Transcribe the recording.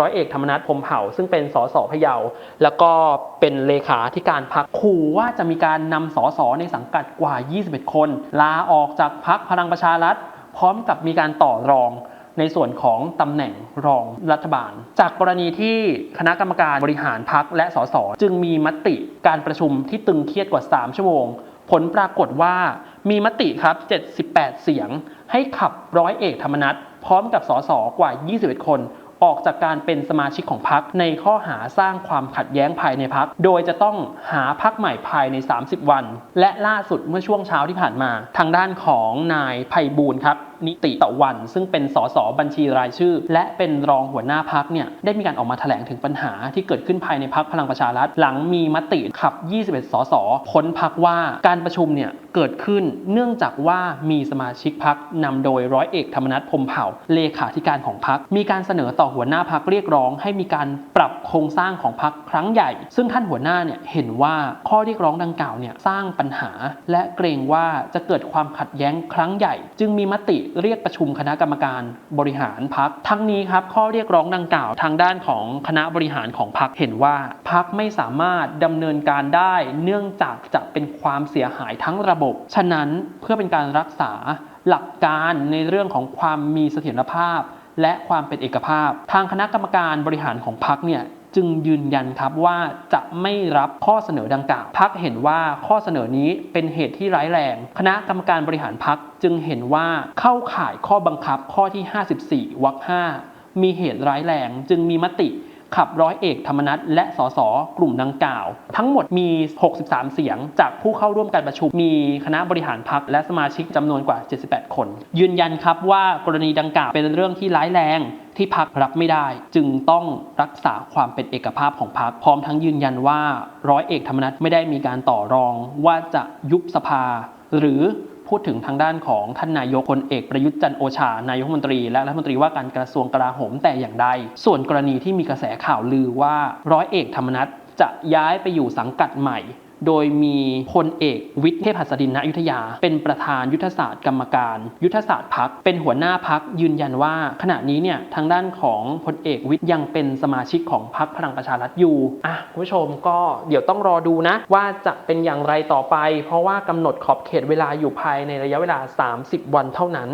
ร้อยเอกธรรมนัฐพรมเผ่า ซึ่งเป็นสสพะเยา แล้วก็เป็นเลขาธิการพักขู่ว่าจะมีการนำสสในสังกัดกว่า 21 คน ลาออกจากพักพลังประชารัฐ พร้อมกับมีการต่อรองในส่วนของตำแหน่งรองรัฐบาล จากกรณีที่คณะกรรมการบริหารพักและสสจึงมีมติการประชุมที่ตึงเครียดกว่า 3 ชั่วโมง ผลปรากฏว่ามีมติครับ 78 เสียง ให้ขับร้อยเอกธรรมนัฐพร้อมกับสสกว่า 21 คน ออกจากการเป็นสมาชิกของพรรคในข้อหาสร้างความขัดแย้งภายในพรรคโดยจะต้องหาพรรคใหม่ภายใน 30 วัน และล่าสุดเมื่อช่วงเช้าที่ผ่านมา ทางด้านของนายไพบูลย์ครับนิติตะวัน ซึ่งเป็นสสบัญชีรายชื่อ และเป็นรองหัวหน้าพักเนี่ยได้มีการออกมาแถลงถึงปัญหาที่เกิดขึ้นภายในพักพลังประชารัฐ หลังมีมติขับ 21 สสพ้นพักว่าการประชุมเนี่ยเกิดขึ้นเนื่องจากว่ามีสมาชิกพักนำโดยร้อยเอกธรรมนัฐพมเผ่าเลขาธิการของพักมีการเสนอต่อหัวหน้าพักเรียกร้องให้มีการปรับโครงสร้างของพักครั้งใหญ่ ซึ่งท่านหัวหน้าเนี่ยเห็นว่าข้อเรียกร้องดังกล่าวเนี่ยสร้างปัญหา และเกรงว่าจะเกิดความขัดแย้งครั้งใหญ่ จึงมีมติเรียกประชุมคณะกรรมการบริหารพักทั้งนี้ครับข้อเรียกร้องดังกล่าวทางด้านของคณะบริหารของพักเห็นว่าพักไม่สามารถดำเนินการได้เนื่องจากจะเป็นความเสียหายทั้งระบบ ฉะนั้นเพื่อเป็นการรักษาหลักการในเรื่องของความมีเสถียรภาพ และความเป็นเอกภาพ ทางคณะกรรมการบริหารของพักเนี่ยจึงยืนยันครับว่าจะไม่รับข้อเสนอดังกล่าวพักเห็นว่าข้อเสนอนี้เป็นเหตุที่ร้ายแรง คณะกรรมการบริหารพักจึงเห็นว่าเข้าข่ายข้อบังคับข้อที่ 54วรรค5มีเหตุร้ายแรงจึงมีมติ ขับร้อยเอกธรรมนัฐและสสกลุ่มดังกล่าว ทั้งหมดมี 63 เสียง จากผู้เข้าร่วมการประชุมมีคณะบริหารพักและสมาชิกจำนวนกว่า 78 คน ยืนยันครับว่ากรณีดังกล่าวเป็นเรื่องที่ร้ายแรงที่พักรับไม่ได้ จึงต้องรักษาความเป็นเอกภาพของพักพร้อมทั้งยืนยันว่าร้อยเอกธรรมนัฐไม่ได้มีการต่อรองว่าจะยุบสภา หรือ พูดถึงทางด้านของท่านนายกพลเอกประยุทธ์จันโอชานายกรัฐมนตรี และรัฐมนตรีว่าการกระทรวงกลาโหมแต่อย่างใด ส่วนกรณีที่มีกระแสข่าวลือว่าร้อยเอกธรรมนัฐจะย้ายไปอยู่สังกัดใหม่ โดยมีพลเอกวิทย์เทพหัสดินณอยุธยา เป็นประธานยุทธศาสตร์กรรมการ ยุทธศาสตร์พักเป็นหัวหน้าพักยืนยันว่า ขณะนี้เนี่ยทางด้านของพลเอกวิทย์ยังเป็นสมาชิกของพักพลังประชารัฐอยู่อะคุณผู้ชมก็เดี๋ยวต้องรอดูนะ ว่าจะเป็นอย่างไรต่อไป เพราะว่ากำหนดขอบเขตเวลาอยู่ภายในระยะเวลา 30 วันเท่านั้น